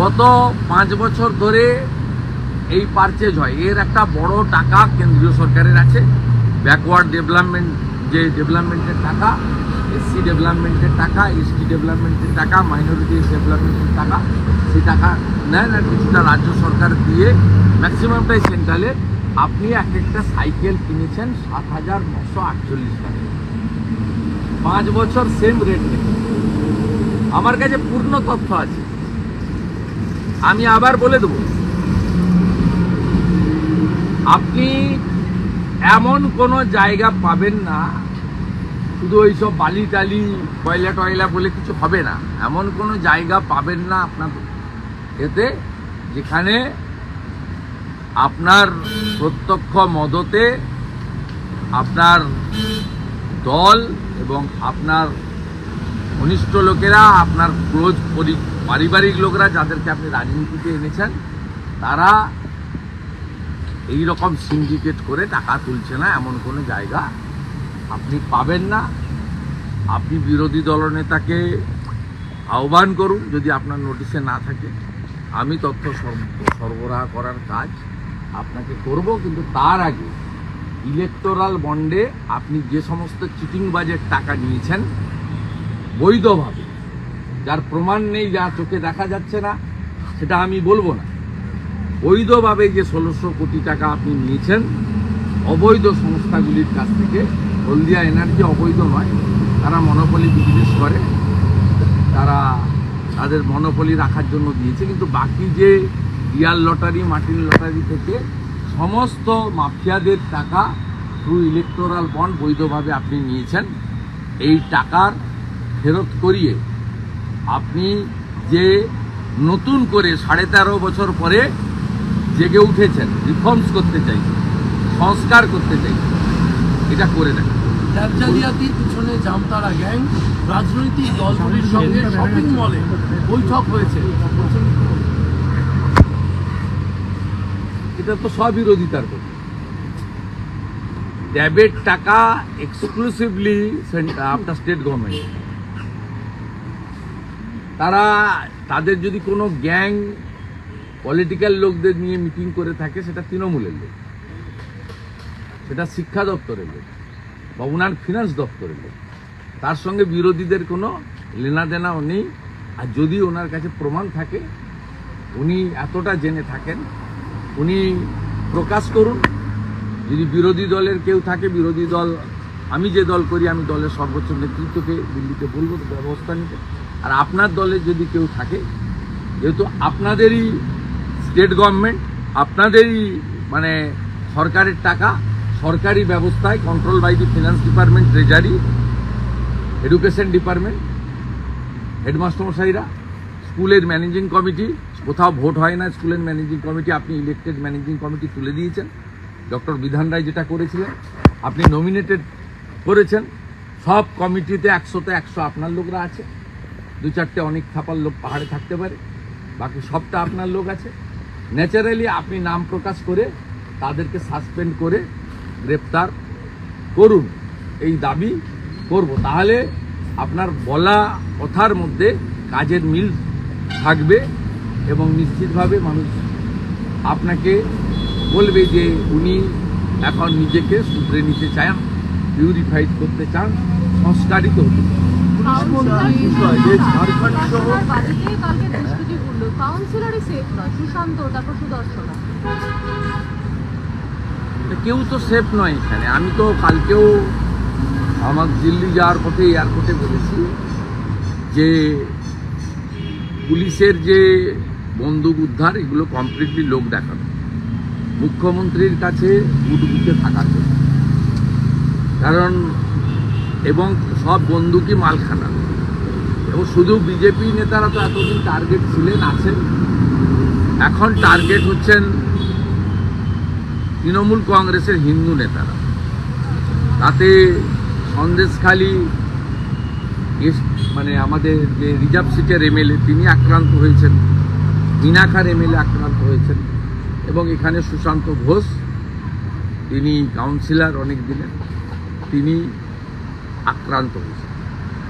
গত পাঁচ বছর ধরে এই পারচেজ হয়। এর একটা বড় টাকা কেন্দ্রীয় সরকারের আছে। ব্যাকওয়ার্ড ডেভেলপমেন্ট যে ডেভেলপমেন্টের টাকা এসসি ডেভেলপমেন্টের টাকা এসটি ডেভেলপমেন্টের টাকা মাইনরিটি ডেভেলপমেন্টের টাকা, সেই টাকা নেন আর কিছুটা রাজ্য সরকার দিয়ে ম্যাক্সিমামটাই সেন্ট্রালের আপনি এক একটা সাইকেল কিনেছেন সাত হাজার নশো আটচল্লিশ টাকা। পাঁচ বছর সেম রেট নেই আমার কাছে পূর্ণ তথ্য আছে। আমি আবার বলে দেবো। আপনি এমন কোনো জায়গা পাবেন না, শুধু ওই সব বালি টালি, কয়লা টয়লা বলে কিছু হবে না। এমন কোনো জায়গা পাবেন না আপনার এতে যেখানে আপনার প্রত্যক্ষ মদতে আপনার দল এবং আপনার ঘনিষ্ঠ লোকেরা, আপনার ক্লোজ পারিবারিক লোকেরা যাদেরকে আপনি রাজনীতিতে এনেছেন, তারা এই রকম সিন্ডিকেট করে টাকা তুলছে না এমন কোনো জায়গা। আপনি পাবেন না। আপনি বিরোধী দলনেতাকে আহ্বান করুন যদি আপনার নোটিশে না থাকে। আমি তথ্য সরবরাহ করার কাজ আপনাকে করব, কিন্তু তার আগে ইলেকটোরাল বন্ডে আপনি যে সমস্ত চিটিংবাজের টাকা নিয়েছেন বৈধভাবে। যার প্রমাণ নেই, যা চোখে দেখা যাচ্ছে না, সেটা আমি বলব না। বৈধভাবে যে ষোলোশো কোটি টাকা আপনি নিয়েছেন, অবৈধ সংস্থাগুলির কাছ থেকে, হলদিয়া এনার্জি অবৈধ নয়, তারা মনোপলি বিজনেস করে, তারা তাদের মনোপলি রাখার জন্য দিয়েছে, কিন্তু বাকি যে রিয়াল লটারি, মার্টিন লটারি থেকে সমস্ত মাফিয়াদের টাকা থ্রু ইলেকটোরাল বন্ড বৈধভাবে আপনি নিয়েছেন, এই টাকার ফেরত করিয়ে আপনি যে নতুন করে সাড়ে তেরো বছর পরে জেগে উঠেছেন রিফর্মস করতে চাইছেন সংস্কার করতে চাইছেন এটা করে দেন ট্যাব জালিয়াতির পিছনে জামতারা গ্যাং রাজনৈতিক দলগুলির সঙ্গে শপিং মলে বৈঠক হয়েছে। এটা তো স্ববিরোধিতার কথা। ড্যাবের টাকা এক্সক্লুসিভলি আপনার স্টেট গভর্নমেন্ট তারা, তাদের যদি কোনো গ্যাং পলিটিক্যাল লোকদের নিয়ে মিটিং করে থাকে, সেটা তৃণমূলের লোক। সেটা শিক্ষা দপ্তরের লোক বা ওনার ফিনান্স দপ্তরের লোক। তার সঙ্গে বিরোধীদের কোনো লেনাদেনাও নেই। আর যদি ওনার কাছে প্রমাণ থাকে, উনি এতটা জেনে থাকেন, উনি প্রকাশ করুন। যদি বিরোধী দলের কেউ থাকে, বিরোধী দল, আমি যে দল করি, আমি দলের সর্বোচ্চ নেতৃত্বকে দিল্লিতে বলব, ব্যবস্থা নিতে। আর আপনার দলে যদি কেউ থাকে, যেহেতু আপনাদেরই স্টেট গভর্নমেন্ট আপনাদেরই মানে সরকারের টাকা, সরকারি ব্যবস্থায় control by the finance department treasury education department headmaster মশাইরা, স্কুলের ম্যানেজিং কমিটি কোথাও ভোট হয় না স্কুলের ম্যানেজিং কমিটি আপনি ইলেক্টেড ম্যানেজিং কমিটি তুলে দিয়েছেন। ডক্টর বিধান রায় যেটা করেছিলেন, আপনি নমিনেটেড করেছেন। সব কমিটিতে একশোতে একশো আপনার লোকরা আছে। দু চারটে অনেক থাপার লোক পাহাড়ে থাকতে পারে, বাকি সবটা আপনার লোক আছে। ন্যাচারালি আপনি নাম প্রকাশ করে তাদেরকে সাসপেন্ড করে গ্রেপ্তার করুন। এই দাবি করব। তাহলে আপনার বলা কথার মধ্যে কাজের মিল থাকবে এবং নিশ্চিতভাবে মানুষ আপনাকে বলবে যে উনি এখন নিজেকে শুধরে নিতে চান পিউরিফাইড করতে চান, সংস্কারিত হতে চান। কেউ তো সেফ নয় এখানে। আমি তো কালকেও আমার দিল্লি যাওয়ার পথে এয়ারপোর্টে বলেছি যে পুলিশের যে বন্দুক উদ্ধার, এগুলো কমপ্লিটলি লোক দেখানো মুখ্যমন্ত্রীর কাছে বুটবুকে থাকার জন্য কারণ এবং সব বন্দুকই মালখানা। এবং শুধু বিজেপি নেতারা তো এতদিন টার্গেট ছিলেন, আছেন। এখন টার্গেট হচ্ছেন তৃণমূল কংগ্রেসের হিন্দু নেতারা। তাতে সন্দেশখালী মানে আমাদের যে রিজার্ভ সিটের এমএলএ, তিনি আক্রান্ত হয়েছেন। মিনাখার এমএলএ আক্রান্ত হয়েছেন। এবং এখানে সুশান্ত ঘোষ, তিনি কাউন্সিলর অনেক দিনের। তিনি আক্রান্ত হয়েছেন